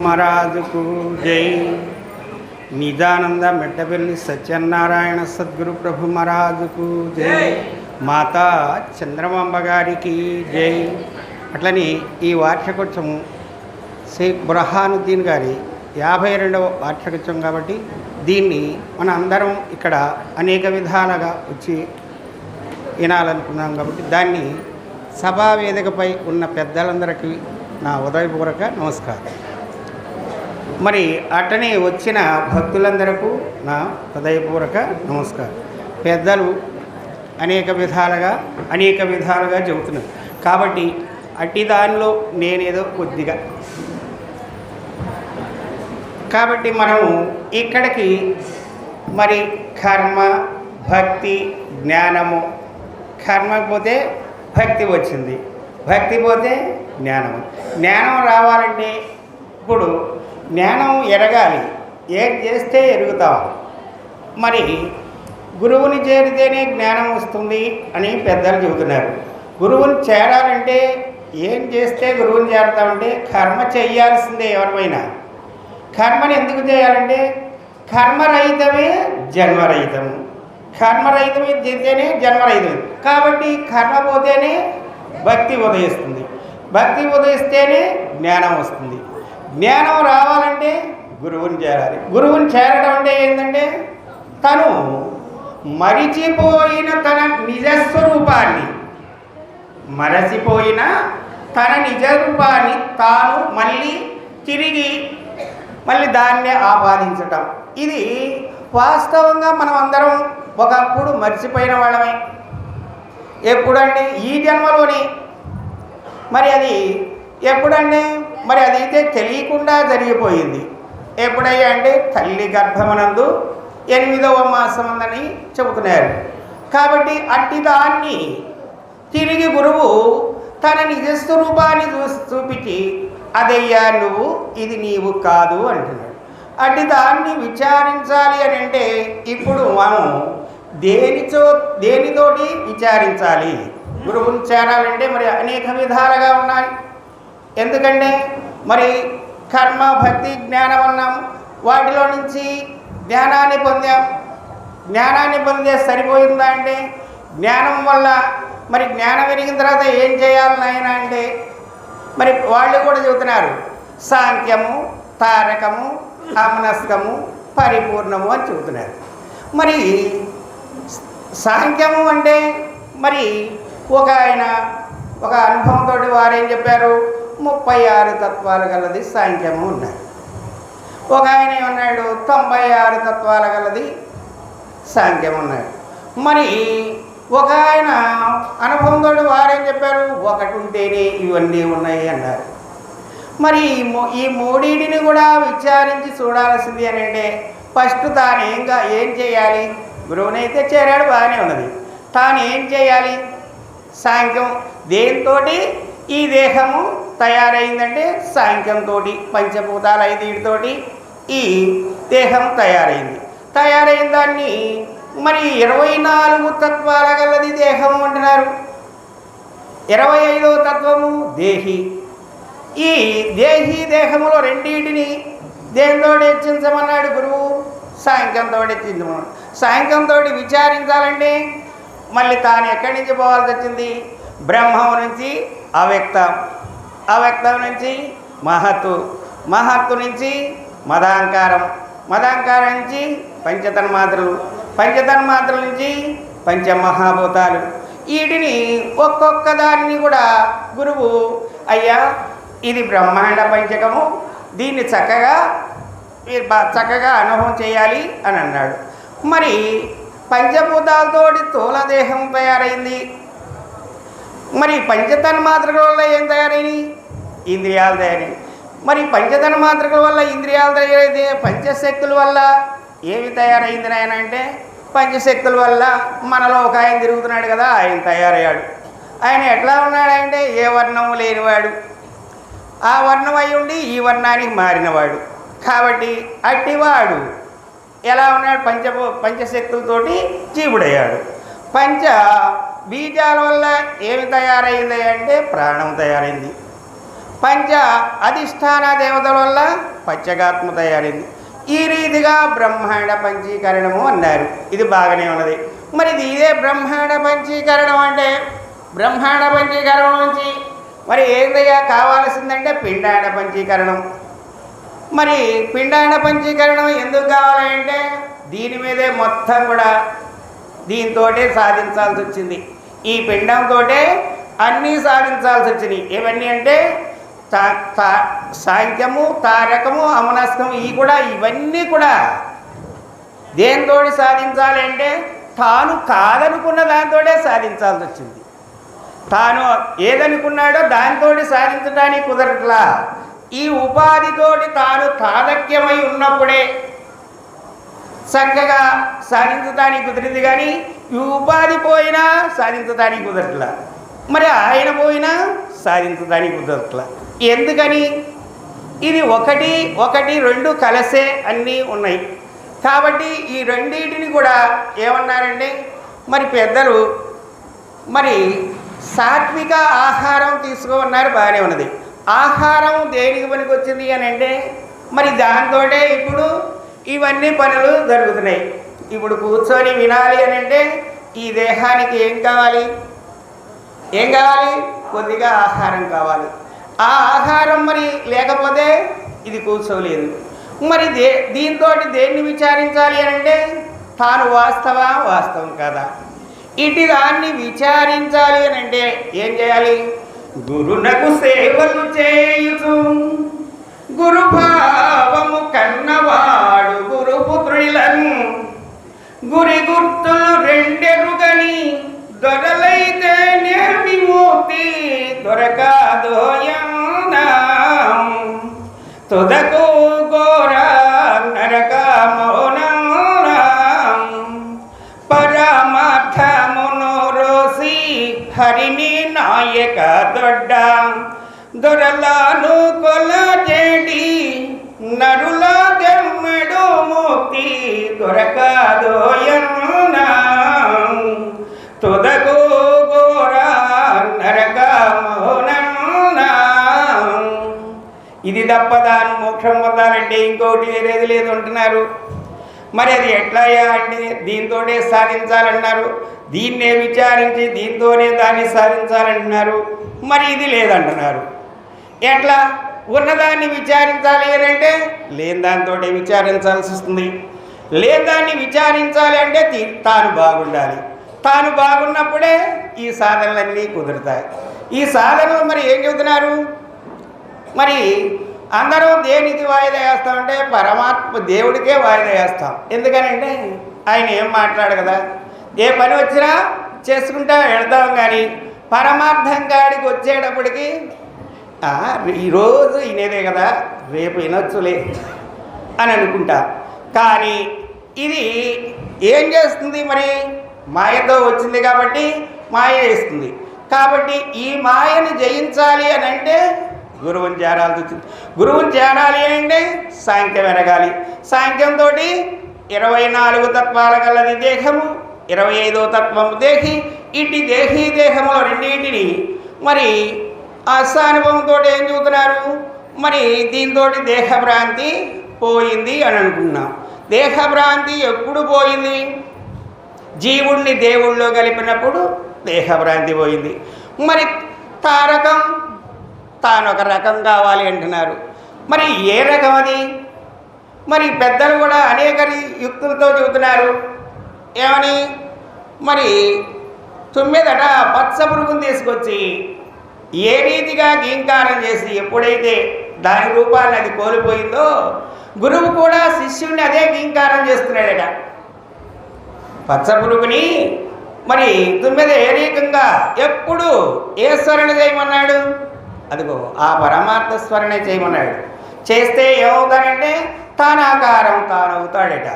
మహారాజుకు జై. నిజానంద మెట్టపల్లి సత్యనారాయణ సద్గురు ప్రభు మహారాజుకు జై. మాతా చంద్రమాంబ గారికి జై. అట్లని ఈ వార్షికోత్సవం షేక్ బురహానుద్దీన్ గారి యాభై రెండవ వార్షికోత్సవం కాబట్టి దీన్ని మన అందరం ఇక్కడ అనేక విధాలుగా వచ్చి వినాలనుకున్నాం కాబట్టి దాన్ని సభా వేదికపై ఉన్న పెద్దలందరికీ నా ఉదయపూర్వక నమస్కారం. మరి అటనే వచ్చిన భక్తులందరకు నా హృదయపూర్వక నమస్కారం. పెద్దలు అనేక విధాలుగా అనేక విధాలుగా చెబుతున్నారు. కాబట్టి అట్టి దానిలో నేనేదో కొద్దిగా. కాబట్టి మనము ఇక్కడికి మరి కర్మ భక్తి జ్ఞానము కర్మ పోతే భక్తి వచ్చింది. భక్తి పోతే జ్ఞానము. జ్ఞానం రావాలంటే ఇప్పుడు జ్ఞానం ఎరగాలి. ఏం చేస్తే ఎరుగుతాం మరి గురువుని చేరితేనే జ్ఞానం వస్తుంది అని పెద్దలు చెబుతున్నారు. గురువుని చేరాలంటే ఏం చేస్తే గురువుని చేరతామంటే కర్మ చేయాల్సిందే ఎవరిమైనా కర్మని ఎందుకు చేయాలంటే కర్మరహితమే జన్మరహితము. కర్మరహితమే చేస్తేనే జన్మరహితం కాబట్టి కర్మ పోతేనే భక్తి ఉదయిస్తుంది. భక్తి ఉదయిస్తేనే జ్ఞానం వస్తుంది. జ్ఞానం రావాలంటే గురువుని చేరాలి. గురువుని చేరడం అంటే ఏంటంటే తను మరిచిపోయిన తన నిజస్వరూపాన్ని మరచిపోయిన తన నిజ రూపాన్ని తాను మళ్ళీ తిరిగి మళ్ళీ దాన్నే ఆపాదించటం. ఇది వాస్తవంగా మనం అందరం ఒకప్పుడు మర్చిపోయిన వాళ్ళమే. ఎప్పుడంటే ఈ జన్మలోని. మరి అది ఎప్పుడంటే మరి అది అయితే తెలియకుండా జరిగిపోయింది. ఎప్పుడయ్యా అంటే తల్లి గర్భమనందు ఎనిమిదవ మాసం ఉందని చెబుతున్నారు. కాబట్టి అట్టి దాన్ని తిరిగి గురువు తన నిజస్వరూపాన్ని చూసి చూపించి అదయ్యా నువ్వు ఇది నీవు కాదు అంటున్నాడు. అట్టి దాన్ని విచారించాలి అని అంటే ఇప్పుడు మనం దేనితో దేనితోటి విచారించాలి? గురువుని చేరాలంటే మరి అనేక విధాలుగా ఉన్నాయి. ఎందుకంటే మరి కర్మ భక్తి జ్ఞానం అన్నాం. వాటిలో నుంచి జ్ఞానాన్ని పొందాం. జ్ఞానాన్ని పొందే సరిపోయిందా అంటే జ్ఞానం వల్ల మరి జ్ఞానం పెరిగిన తర్వాత ఏం చేయాలి నాయన అంటే మరి వాళ్ళు కూడా చెబుతున్నారు సాంఖ్యము తారకము అమనస్కము పరిపూర్ణము అని చెబుతున్నారు. మరి సాంఖ్యము అంటే మరి ఒక ఆయన ఒక అనుభవంతో వారు ఏం చెప్పారు? ముప్పై ఆరు తత్వాలు గలది సాంఖ్యము ఉన్నాయి ఒక ఆయన ఏమన్నాడు? తొంభై ఆరు తత్వాలు గలది సాంఖ్యం ఉన్నాడు మరి ఒక ఆయన అనుభవంతో వారేం చెప్పారు? ఒకటి ఉంటేనే ఇవన్నీ ఉన్నాయి అన్నారు. మరి ఈ మోడీని ఈ మూడింటిని కూడా విచారించి చూడాల్సింది అని అంటే ఫస్ట్ తాను ఏంగా ఏం చేయాలి? గురువునైతే చేరాడు బాగానే ఉన్నది. తాను ఏం చేయాలి? సాంఖ్యం. దేంతో ఈ దేహము తయారైందంటే సాంఖ్యంతో పంచభూతాలు ఐదుతోటి ఈ దేహం తయారైంది. తయారైన దాన్ని మరి ఇరవై నాలుగు తత్వాల గలది దేహము అంటున్నారు. ఇరవై ఐదవ తత్వము దేహి. ఈ దేహి దేహములో రెండింటిని దేనితో హెచ్చించమన్నాడు గురువు? సాయంకంతో హెచ్చించమన్నాడు సాయంకంతో విచారించాలంటే మళ్ళీ తాను ఎక్కడి నుంచి పోవాల్సి వచ్చింది? బ్రహ్మం నుంచి అవ్యక్తం. అవ్యక్తం నుంచి మహత్తు మహత్తు నుంచి మదాంకారం మదాంకారం నుంచి పంచతన్మాత్రలు పంచతన్మాత్రల నుంచి పంచమహాభూతాలు. వీటిని ఒక్కొక్క దాన్ని కూడా గురువు అయ్యా ఇది బ్రహ్మాండ పంచకము దీన్ని చక్కగా చక్కగా అనుభవం చేయాలి అని అన్నాడు. మరి పంచభూతాలతోటి తోలదేహం తయారైంది. మరి పంచతన్మాత్రల వల్ల ఏం తయారైనవి ఇంద్రియాలు దయని. మరి పంచతన్మాత్రల వల్ల ఇంద్రియాలు తయారైతే పంచశక్తుల వల్ల ఏమి తయారైంది నాయన అంటే పంచశక్తుల వల్ల మనలో ఒక ఆయన తిరుగుతున్నాడు కదా ఆయన తయారయ్యాడు. ఆయన ఎట్లా ఉన్నాడంటే ఏ వర్ణము లేనివాడు. ఆ వర్ణం అయి ఉండి ఈ వర్ణానికి మారినవాడు. కాబట్టి అట్టివాడు ఎలా ఉన్నాడు? పంచ పంచశక్తులతోటి జీవుడయ్యాడు. పంచ బీజాల వల్ల ఏమి తయారైంది అంటే ప్రాణం తయారైంది. పంచ అధిష్టాన దేవతల వల్ల పంచగాత్మ తయారైంది. ఈ రీతిగా బ్రహ్మాండ పంచీకరణము అన్నారు. ఇది బాగానే ఉన్నది. మరి ఇది ఇదే బ్రహ్మాండ పంచీకరణం అంటే బ్రహ్మాండ పంచీకరణం నుంచి మరి ఏందయ్యా కావాల్సిందంటే పిండాండ పంచీకరణం. మరి పిండాండ పంచీకరణం ఎందుకు కావాలంటే దీని మీదే మొత్తం కూడా దీంతో సాధించాల్సి వచ్చింది. ఈ పిండంతో అన్నీ సాధించాల్సి వచ్చినాయి. ఏవన్నీ అంటే తా తా సాంఖ్యము తారకము అమనస్కము ఈ కూడా ఇవన్నీ కూడా దేనితోటి సాధించాలి అంటే తాను కాదనుకున్న దాంతోటే సాధించాల్సి వచ్చింది. తాను ఏదనుకున్నాడో దానితోటి సాధించడానికి కుదరట్లా. ఈ ఉపాధితోటి తాను తాదక్యమై ఉన్నప్పుడే చక్కగా సాధించడానికి కుదిరింది కానీ ఈ ఉపాధి పోయినా సాధించడానికి కుదరట్లా. మరి ఆయన పోయినా సాధించడానికి కుదరట్లా. ఎందుకని? ఇది ఒకటి ఒకటి రెండు కలసే అన్నీ ఉన్నాయి. కాబట్టి ఈ రెండింటిని కూడా ఏమన్నారంటే మరి పెద్దలు మరి సాత్విక ఆహారం తీసుకోమన్నారు బాగానే ఉన్నది. ఆహారం దేనికి పనికి వచ్చింది అని అంటే మరి దాంతో ఇప్పుడు ఇవన్నీ పనులు జరుగుతున్నాయి. ఇప్పుడు కూర్చొని వినాలి అని అంటే ఈ దేహానికి ఏం కావాలి? ఏం కావాలి? కొద్దిగా ఆహారం కావాలి. ఆ ఆహారం మరి లేకపోతే ఇది కూర్చోలేదు మరి దే దీంతో దేన్ని విచారించాలి అని అంటే తాను వాస్తవా? వాస్తవం కదా? ఇటు దాన్ని విచారించాలి అని అంటే ఏం చేయాలి? గురునకు సేవలు చేయుచు. గురుభావము కన్నవాడు గురుపుత్రులను గురి గుర్తులు రెండెరుగని దొరలైతే విముక్తి దొరకాదోయం. తుదకు ఘోర నరక మౌనం పరమార్థమును రోసి హరిని నాయక దొడ్డ. దొరలాను కొల కొలజేడి నరుల దెమ్మెడు ముక్తి దొరకదోయన్నా ఇది తప్ప దాని మోక్షం పొందాలంటే ఇంకోటి వేరేది లేదు అంటున్నారు. మరి అది ఎట్లాయా అంటే దీంతోనే సాధించాలన్నారు దీన్నే విచారించి దీంతోనే దాన్ని సాధించాలంటున్నారు. మరి ఇది లేదంటున్నారు. ఎట్లా? ఉన్నదాన్ని విచారించాలి అని అంటే లేని దాంతో విచారించాల్సి వస్తుంది. లేని దాన్ని విచారించాలి అంటే తాను బాగుండాలి. తాను బాగున్నప్పుడే ఈ సాధనలన్నీ కుదురుతాయి. ఈ సాధనలు మరి ఏం చెబుతున్నారు? మరి అందరం దేనికి వాయిదా వేస్తామంటే పరమాత్మ దేవుడికే వాయిదా వేస్తాం. ఎందుకనంటే ఆయన ఏం మాట్లాడు కదా? ఏ పని వచ్చినా చేసుకుంటా వెళ్తాం కానీ పరమార్థం కాడికి వచ్చేటప్పటికి ఈరోజు ఇనేదే కదా రేపు వినొచ్చులే అని అనుకుంటా. కానీ ఇది ఏం చేస్తుంది మరి? మాయతో వచ్చింది కాబట్టి మాయ వేస్తుంది. కాబట్టి ఈ మాయని జయించాలి అని అంటే గురువుని చేరాల్సి వచ్చింది గురువుని చేరాలి అంటే సాంఖ్యం ఎరగాలి. సాంఖ్యంతో ఇరవై నాలుగు తత్వాల గలది దేహము ఇరవై ఐదో తత్వము దేహి ఇటు దేహి దేహములో రెండింటిని మరి అసానుభవంతో ఏం చూస్తున్నారు? మరి దీంతో దేహభ్రాంతి పోయింది అని అనుకున్నాం దేహభ్రాంతి ఎప్పుడు పోయింది? జీవుణ్ణి దేవుళ్ళో కలిపినప్పుడు దేహభ్రాంతి పోయింది. మరి తారకం తాను ఒక రకం కావాలి అంటున్నారు. మరి ఏ రకం అది? మరి పెద్దలు కూడా అనేక యుక్తులతో చెబుతున్నారు. ఏమని? మరి తొమ్మిదట పచ్చ పురుగుని తీసుకొచ్చి ఏ రీతిగా గీంకారం చేసి ఎప్పుడైతే దాని రూపాన్ని అది కోల్పోయిందో గురువు కూడా శిష్యుడిని అదే గీంకారం చేస్తున్నాడట. పచ్చ పురుగుని మరి తొమ్మిది ఏ రకంగా ఎప్పుడు ఈశ్వరుని చేయమన్నాడు? అదిగో ఆ పరమార్థ స్మరణే చేయమన్నాడు. చేస్తే ఏమవుతాడంటే తానాకారం తానవుతాడట.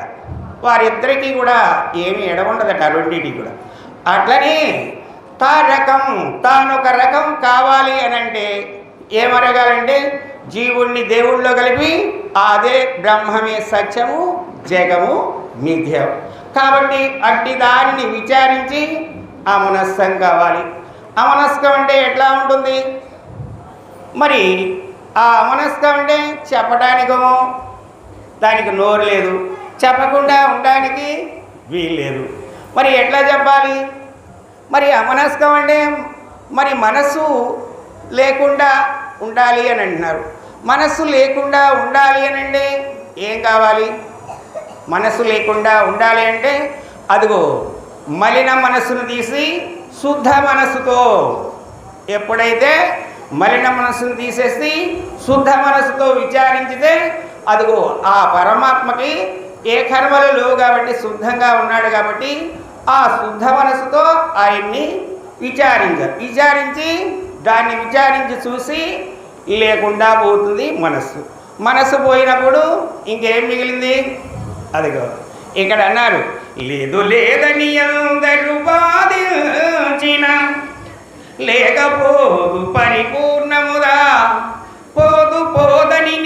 వారిద్దరికీ కూడా ఏమి ఎడవుండదట రెండింటికి కూడా. అట్లనే తా రకం తానొక రకం కావాలి అని అంటే ఏమరగాలంటే జీవుణ్ణి దేవుళ్ళో కలిపి అదే బ్రహ్మమే సత్యము జగము మిథ్యం కాబట్టి అట్టి దానిని విచారించి అమనస్కం కావాలి. అమనస్కం అంటే ఎట్లా ఉంటుంది? మరి ఆ అమనస్కం అంటే చెప్పడానికేమో దానికి నోరు లేదు. చెప్పకుండా ఉండడానికి వీల్లేదు మరి ఎట్లా చెప్పాలి? మరి అమనస్కం అంటే మరి మనస్సు లేకుండా ఉండాలి అని అంటున్నారు. మనస్సు లేకుండా ఉండాలి అని అంటే ఏం కావాలి? మనస్సు లేకుండా ఉండాలి అంటే అదిగో మలిన మనస్సును తీసి శుద్ధ మనస్సుతో ఎప్పుడైతే మలిన మనస్సును తీసేసి శుద్ధ మనస్సుతో విచారించితే అదిగో ఆ పరమాత్మకి ఏ కర్మలు లేవు కాబట్టి శుద్ధంగా ఉన్నాడు కాబట్టి ఆ శుద్ధ మనస్సుతో ఆయన్ని విచారించారు విచారించి దాన్ని విచారించి చూసి లేకుండా పోతుంది మనస్సు. మనస్సు పోయినప్పుడు ఇంకేం మిగిలింది? అదిగో ఇక్కడ అన్నారు లేదు లేదని అందరూ బాధించిన లేకపోదు పరిపూర్ణముదా పోదు పోదని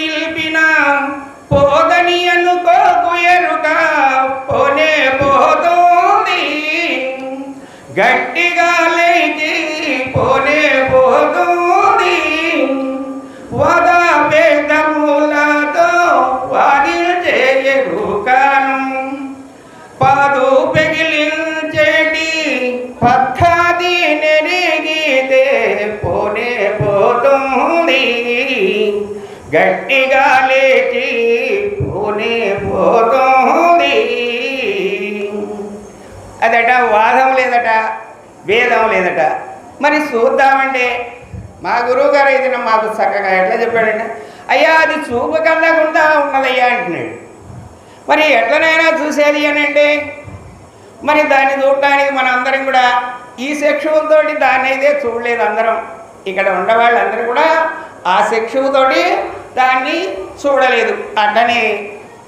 గట్టిగా లేచి పోనే పోతుంది. అదట వాదం లేదట వేదం లేదట. మరి చూద్దామండి మా గురువు గారు అయితే మాకు చక్కగా ఎట్లా చెప్పాడంటే? అయ్యా అది చూపు కళ్ళకుండా ఉన్నదయ్యా అంటున్నాడు. మరి ఎట్లనైనా చూసేది అని మరి దాన్ని చూడటానికి మనందరం కూడా ఈ శిక్షణతోటి దాన్ని అయితే చూడలేదు అందరం. ఇక్కడ ఉన్నవాళ్ళందరూ కూడా ఆ శిక్షువుతోటి దాన్ని చూడలేదు. అట్లనే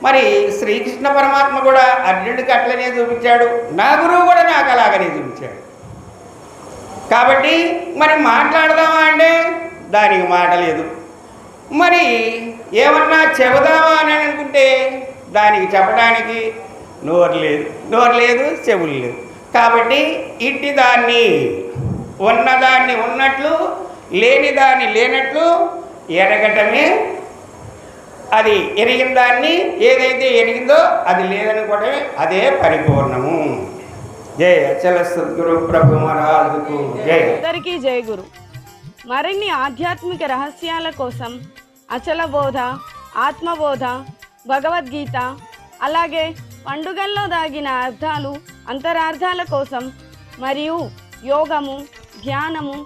మరి శ్రీకృష్ణ పరమాత్మ కూడా అర్జునుడికి అట్లనే చూపించాడు. నా గురువు కూడా నాకు అలాగనే చూపించాడు. కాబట్టి మరి మాట్లాడదామా అంటే దానికి మాట లేదు. మరి ఏమన్నా చెబుదామా అని అనుకుంటే దానికి చెప్పడానికి నోరు లేదు. నోరు లేదు చెవులు లేదు. కాబట్టి ఇట్టి దాన్ని ఉన్నదాన్ని ఉన్నట్లు లేని దాన్ని లేనట్లు ఎరగటమే. అది ఎరిగిన దాన్ని ఏదైతే ఎరిగిందో అది లేదనుకోవటమే అదే పరిపూర్ణము. జయ అచల సద్గురు ప్రభు మహారాజుకు జయ. అందరికీ జయ గురు. మరిన్ని ఆధ్యాత్మిక రహస్యాల కోసం అచల బోధ ఆత్మబోధ భగవద్గీత అలాగే పండుగల్లో దాగిన అర్థాలు అంతరార్థాల కోసం మరియు యోగము ధ్యానము